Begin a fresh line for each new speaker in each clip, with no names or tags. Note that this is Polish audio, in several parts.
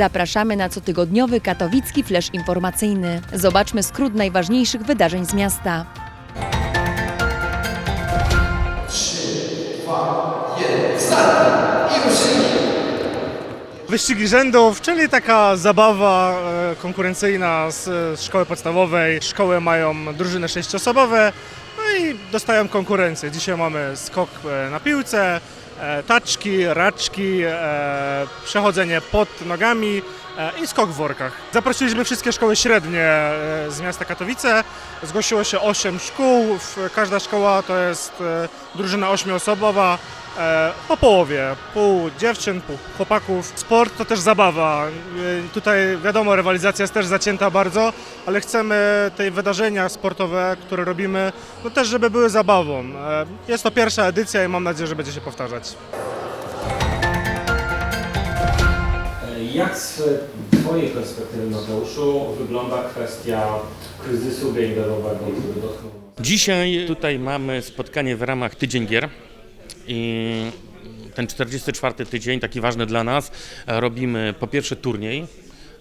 Zapraszamy na cotygodniowy katowicki flash informacyjny. Zobaczmy skrót najważniejszych wydarzeń z miasta.
Wyścigi rzędów, czyli taka zabawa e, konkurencyjna z, szkoły podstawowej. Szkoły mają drużyny sześciosobowe, no i dostają konkurencję. Dzisiaj mamy skok e, na piłce, taczki, raczki, e, przechodzenie pod nogami e, i skok w workach. Zaprosiliśmy wszystkie szkoły średnie e, z miasta Katowice. Zgłosiło się 8 szkół. Każda szkoła to jest e, drużyna ośmioosobowa. E, Po połowie, pół dziewczyn, pół chłopaków. Sport to też zabawa. E, Tutaj wiadomo, rywalizacja jest też zacięta bardzo, ale chcemy tej wydarzenia sportowe, które robimy, no też żeby były zabawą. E, Jest to pierwsza edycja i mam nadzieję, że będzie się powtarzać.
Jak z Twojej perspektywy, Mateuszu, wygląda kwestia kryzysu gamerowego, który dotknął?
Dzisiaj tutaj mamy spotkanie w ramach Tydzień Gier i ten 44 tydzień, taki ważny dla nas, e, robimy po pierwsze turniej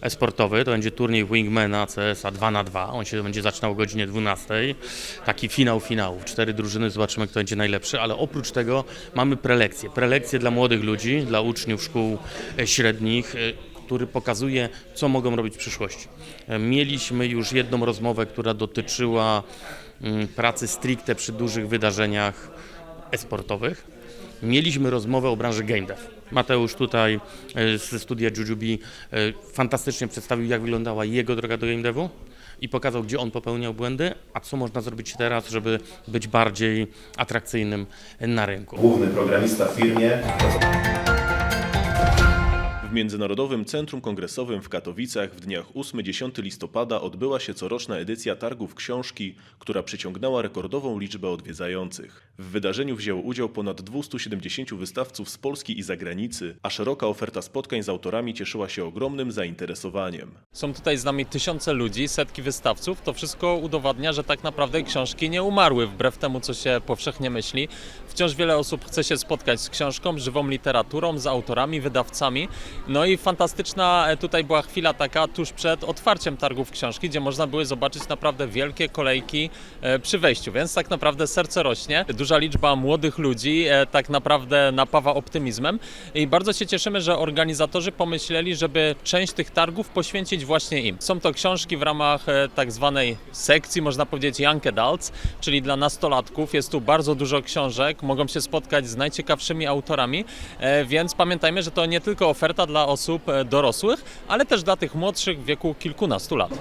sportowy, to będzie turniej Wingmana CSA 2 na 2 on się będzie zaczynał o godzinie 12, taki finał finałów, cztery drużyny, zobaczymy kto będzie najlepszy, ale oprócz tego mamy prelekcje, prelekcje dla młodych ludzi, dla uczniów szkół e, średnich, e, który pokazuje, co mogą robić w przyszłości. E, Mieliśmy już jedną rozmowę, która dotyczyła mm, pracy stricte przy dużych wydarzeniach e-sportowych. Mieliśmy rozmowę o branży game dev. Mateusz tutaj e, ze studia Jujubi e, fantastycznie przedstawił, jak wyglądała jego droga do game devu i pokazał, gdzie on popełniał błędy, a co można zrobić teraz, żeby być bardziej atrakcyjnym na rynku.
główny programista w firmie.
W Międzynarodowym Centrum Kongresowym w Katowicach w dniach 8-10 listopada odbyła się coroczna edycja targów książki, która przyciągnęła rekordową liczbę odwiedzających. W wydarzeniu wzięło udział ponad 270 wystawców z Polski i zagranicy, a szeroka oferta spotkań z autorami cieszyła się ogromnym zainteresowaniem.
Są tutaj z nami tysiące ludzi, setki wystawców. To wszystko udowadnia, że tak naprawdę książki nie umarły, wbrew temu, co się powszechnie myśli. Wciąż wiele osób chce się spotkać z książką, żywą literaturą, z autorami, wydawcami. No i fantastyczna tutaj była chwila taka tuż przed otwarciem targów książki, gdzie można było zobaczyć naprawdę wielkie kolejki e, przy wejściu, więc tak naprawdę serce rośnie. Duża liczba młodych ludzi e, tak naprawdę napawa optymizmem i bardzo się cieszymy, że organizatorzy pomyśleli, żeby część tych targów poświęcić właśnie im. Są to książki w ramach e, tak zwanej sekcji, można powiedzieć Young Adults, czyli dla nastolatków. Jest tu bardzo dużo książek, mogą się spotkać z najciekawszymi autorami, e, więc pamiętajmy, że to nie tylko oferta dla osób dorosłych, ale też dla tych młodszych w wieku kilkunastu lat.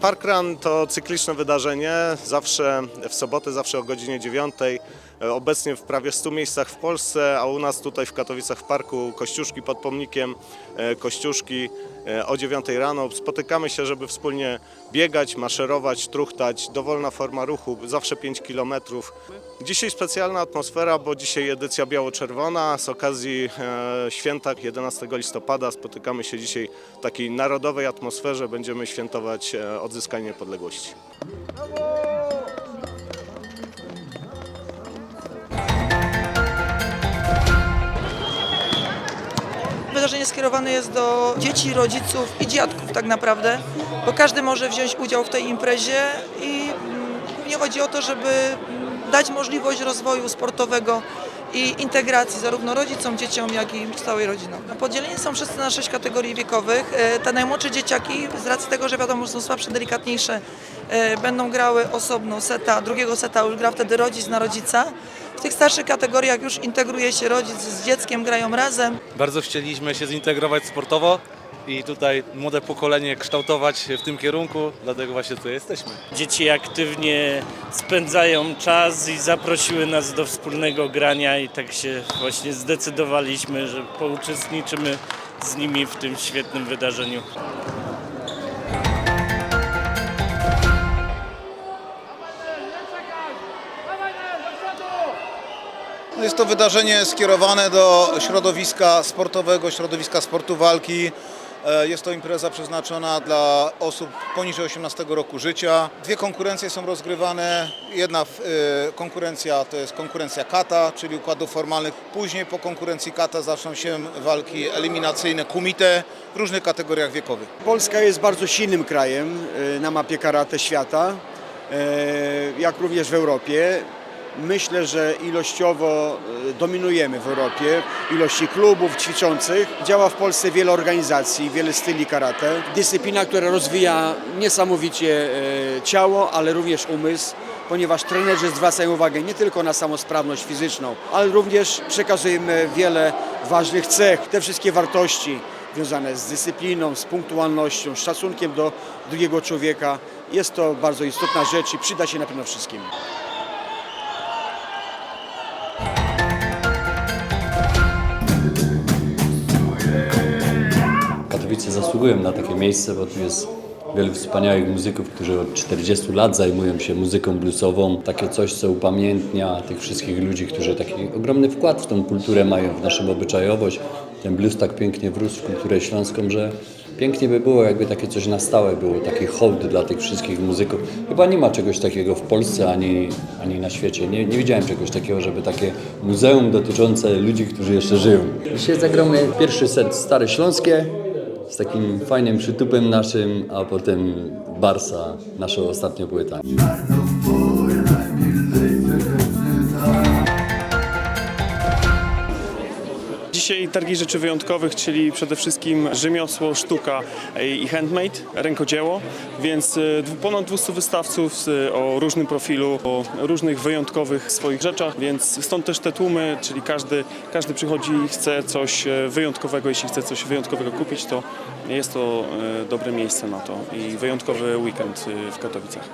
Parkrun to cykliczne wydarzenie, zawsze w sobotę, zawsze o godzinie 9. E, Obecnie w prawie 100 miejscach w Polsce, a u nas tutaj w Katowicach w parku Kościuszki pod pomnikiem e, Kościuszki o 9 rano. Spotykamy się, żeby wspólnie biegać, maszerować, truchtać. Dowolna forma ruchu, zawsze 5 km. Dzisiaj specjalna atmosfera, bo dzisiaj edycja biało-czerwona. Z okazji e, święta 11 listopada spotykamy się dzisiaj w takiej narodowej atmosferze. Będziemy świętować e, odzyskanie niepodległości.
Wydarzenie skierowane jest do dzieci, rodziców i dziadków tak naprawdę, bo każdy może wziąć udział w tej imprezie i mm, nie chodzi o to, żeby dać możliwość rozwoju sportowego i integracji zarówno rodzicom, dzieciom, jak i całej rodzinom. Podzieleni są wszyscy na sześć kategorii wiekowych. E, Te najmłodsze dzieciaki, z racji tego, że wiadomo, są słabsze, delikatniejsze, e, będą grały osobno seta, drugiego seta już gra wtedy rodzic na rodzica. W tych starszych kategoriach już integruje się rodzic z dzieckiem, grają razem.
Bardzo chcieliśmy się zintegrować sportowo i tutaj młode pokolenie kształtować w tym kierunku, dlatego właśnie tu jesteśmy.
Dzieci aktywnie spędzają czas i zaprosiły nas do wspólnego grania i tak się właśnie zdecydowaliśmy, że pouczestniczymy z nimi w tym świetnym wydarzeniu.
Jest to wydarzenie skierowane do środowiska sportowego, środowiska sportu walki. E, Jest to impreza przeznaczona dla osób poniżej 18 roku życia. Dwie konkurencje są rozgrywane. Jedna e, konkurencja to jest konkurencja kata, czyli układów formalnych. Później po konkurencji kata zaczną się walki eliminacyjne kumite w różnych kategoriach wiekowych.
Polska jest bardzo silnym krajem e, na mapie karate świata, jak również w Europie. Myślę, że ilościowo e, dominujemy w Europie, ilości klubów ćwiczących. Działa w Polsce wiele organizacji, wiele styli karate. Dyscyplina, która rozwija niesamowicie e, ciało, ale również umysł, ponieważ trenerzy zwracają uwagę nie tylko na samosprawność fizyczną, ale również przekazujemy wiele ważnych cech, te wszystkie wartości związane z dyscypliną, z punktualnością, z szacunkiem do drugiego człowieka. Jest to bardzo istotna rzecz i przyda się na pewno wszystkim.
Katowice zasługują na takie miejsce, bo tu jest wielu wspaniałych muzyków, którzy od 40 lat zajmują się muzyką bluesową. Takie coś, co upamiętnia tych wszystkich ludzi, którzy taki ogromny wkład w tą kulturę mają, w naszą obyczajowość. Ten blues tak pięknie wrósł w kulturę śląską, że pięknie by było, jakby takie coś na stałe było, taki hołd dla tych wszystkich muzyków. Chyba nie ma czegoś takiego w Polsce ani, ani na świecie. Nie, nie widziałem czegoś takiego, żeby takie muzeum dotyczące ludzi, którzy jeszcze żyją. Dzisiaj zagramy pierwszy set Stare Śląskie, z takim fajnym przytupem naszym, a potem Barsa, naszą ostatnią płytę.
Dzisiaj targi rzeczy wyjątkowych, czyli przede wszystkim rzemiosło, sztuka i handmade, rękodzieło, więc dwu- ponad 200 wystawców z- o różnym profilu, o różnych wyjątkowych swoich rzeczach, więc stąd też te tłumy, czyli każdy, każdy przychodzi i chce coś e, wyjątkowego, jeśli chce coś wyjątkowego kupić, to jest to dobre miejsce na to i wyjątkowy weekend w Katowicach.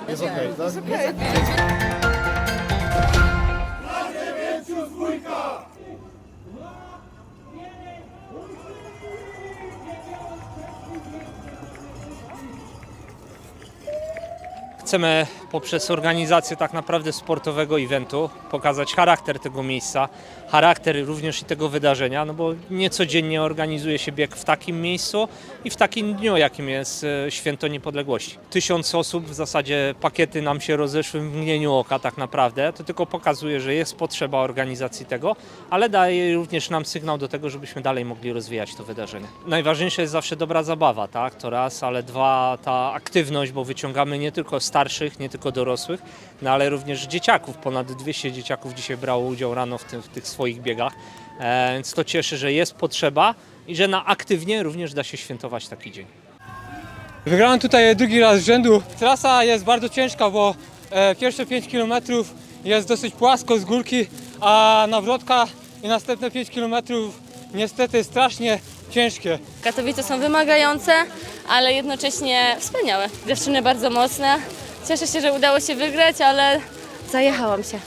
Chcemy poprzez organizację tak naprawdę sportowego eventu pokazać charakter tego miejsca, charakter również i tego wydarzenia, no bo niecodziennie organizuje się bieg w takim miejscu i w takim dniu, jakim jest e, Święto Niepodległości. Tysiąc osób, w zasadzie pakiety nam się rozeszły w mgnieniu oka tak naprawdę, to tylko pokazuje, że jest potrzeba organizacji tego, ale daje również nam sygnał do tego, żebyśmy dalej mogli rozwijać to wydarzenie. Najważniejsza jest zawsze dobra zabawa, tak, to raz, ale dwa, ta aktywność, bo wyciągamy nie tylko starszych, nie tylko dorosłych, no ale również dzieciaków. Ponad 200 dzieciaków dzisiaj brało udział rano w, tym, w tych swoich biegach, e, więc to cieszy, że jest potrzeba i że na aktywnie również da się świętować taki dzień.
Wygrałem tutaj drugi raz z rzędu. Trasa jest bardzo ciężka, bo e, pierwsze 5 km jest dosyć płasko z górki, a nawrotka i następne 5 km niestety strasznie ciężkie.
Katowice są wymagające, ale jednocześnie wspaniałe. Dziewczyny bardzo mocne. Cieszę się, że udało się wygrać, ale zajechałam się.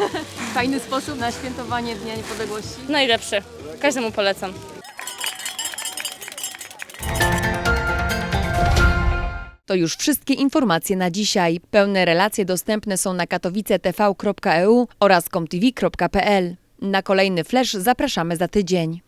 Fajny sposób na świętowanie Dnia Niepodległości.
Najlepszy. Każdemu polecam.
To już wszystkie informacje na dzisiaj. Pełne relacje dostępne są na katowicetv.eu oraz comtv.pl. Na kolejny flash zapraszamy za tydzień.